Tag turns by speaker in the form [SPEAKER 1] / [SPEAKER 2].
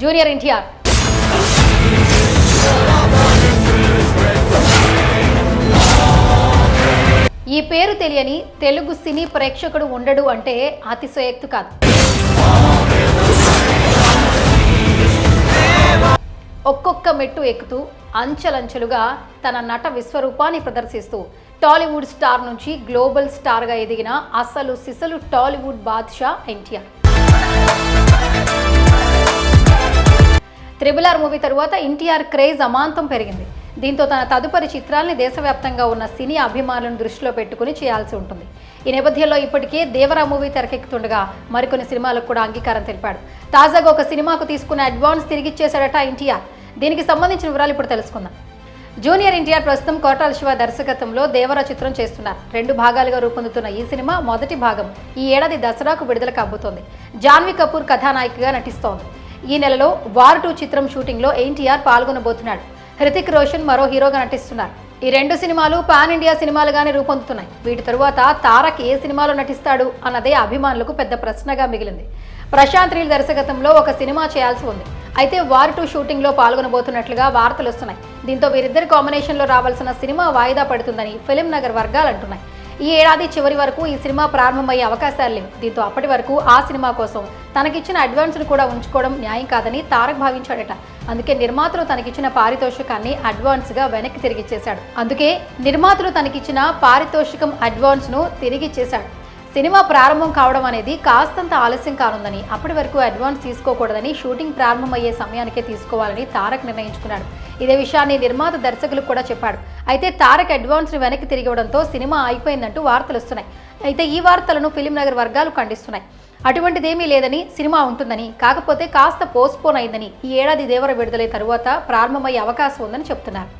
[SPEAKER 1] Junior NTR. ఈ పేరు తెలియని తెలుగు సినీ ప్రేక్షకుడు ఉండడు అంటే అతిశయోక్తి కాదు. ఒక్కొక్క మెట్టు ఎక్కుతూ అంచెలంచెలుగా తన నట విశ్వరూపాన్ని ప్రదర్శిస్తూ టాలీవుడ్ స్టార్ నుంచి గ్లోబల్ స్టార్గా ఎదిగిన అసలు సిసలు టాలీవుడ్ బాద్షా ఎన్టీఆర్. త్రిబుల్ ఆర్ మూవీ తరువాత ఎన్టీఆర్ క్రేజ్ అమాంతం పెరిగింది. దీంతో తన తదుపరి చిత్రాల్ని దేశవ్యాప్తంగా ఉన్న సినీ అభిమానులను దృష్టిలో పెట్టుకుని చేయాల్సి ఉంటుంది. ఈ నేపథ్యంలో ఇప్పటికే దేవరా మూవీ తెరకెక్కుతుండగా మరికొన్ని సినిమాలకు కూడా అంగీకారం తెలిపాడు. తాజాగా ఒక సినిమాకు తీసుకున్న అడ్వాన్స్ తిరిగిచ్చేశాడట ఎన్టీఆర్. దీనికి సంబంధించిన వివరాలు ఇప్పుడు తెలుసుకుందాం. జూనియర్ ఎన్టీఆర్ ప్రస్తుతం కోటాల శివ దర్శకత్వంలో దేవరా చిత్రం చేస్తున్నారు. రెండు భాగాలుగా రూపొందుతున్న ఈ సినిమా మొదటి భాగం ఈ ఏడాది దసరాకు విడుదల కాబోతోంది. జాన్వీ కపూర్ కథానాయికగా నటిస్తోంది. ఈ నెలలో వార్ టూ చిత్రం షూటింగ్లో ఎన్టీఆర్ పాల్గొనబోతున్నాడు. హృతిక్ రోషన్ మరో హీరోగా నటిస్తున్నారు. ఈ రెండు సినిమాలు పాన్ ఇండియా సినిమాలుగానే రూపొందుతున్నాయి. వీటి తరువాత తారక్ ఏ సినిమాలో నటిస్తాడు అన్నదే అభిమానులకు పెద్ద ప్రశ్నగా మిగిలింది. ప్రశాంత్ రీల్ దర్శకత్వంలో ఒక సినిమా చేయాల్సి ఉంది. అయితే వార్ టూ షూటింగ్లో పాల్గొనబోతున్నట్లుగా వార్తలు వస్తున్నాయి. దీంతో వీరిద్దరి కాంబినేషన్లో రావాల్సిన సినిమా వాయిదా పడుతుందని ఫిలిం నగర్ వర్గాలు అంటున్నాయి. ఈ ఏడాది చివరి వరకు ఈ సినిమా ప్రారంభమయ్యే అవకాశాలు లేవు. దీంతో అప్పటి వరకు ఆ సినిమా కోసం తనకిచ్చిన అడ్వాన్స్ను కూడా ఉంచుకోవడం న్యాయం కాదని తారక్ భావించాడట. అందుకే నిర్మాతలు తనకిచ్చిన పారితోషికాన్ని అడ్వాన్స్గా వెనక్కి తిరిగిచ్చేశాడు. అందుకే నిర్మాతలు తనకిచ్చిన పారితోషికం అడ్వాన్స్ను తిరిగిచ్చేశాడు. సినిమా ప్రారంభం కావడం అనేది కాస్తంత ఆలస్యం కానుందని అప్పటి వరకు అడ్వాన్స్ తీసుకోకూడదని షూటింగ్ ప్రారంభమయ్యే సమయానికే తీసుకోవాలని తారక్ నిర్ణయించుకున్నాడు. ఇదే విషయాన్ని నిర్మాత దర్శకులకు కూడా చెప్పాడు. అయితే తారక్ అడ్వాన్స్ని వెనక్కి తిరిగి సినిమా ఆగిపోయిందంటూ వార్తలు వస్తున్నాయి. అయితే ఈ వార్తలను ఫిలిం నగర్ వర్గాలు ఖండిస్తున్నాయి. అటువంటిదేమీ లేదని సినిమా ఉంటుందని కాకపోతే కాస్త పోస్ట్పోన్ అయిందని ఈ ఏడాది దేవర విడుదలైన తరువాత ప్రారంభమయ్యే అవకాశం ఉందని చెప్తున్నారు.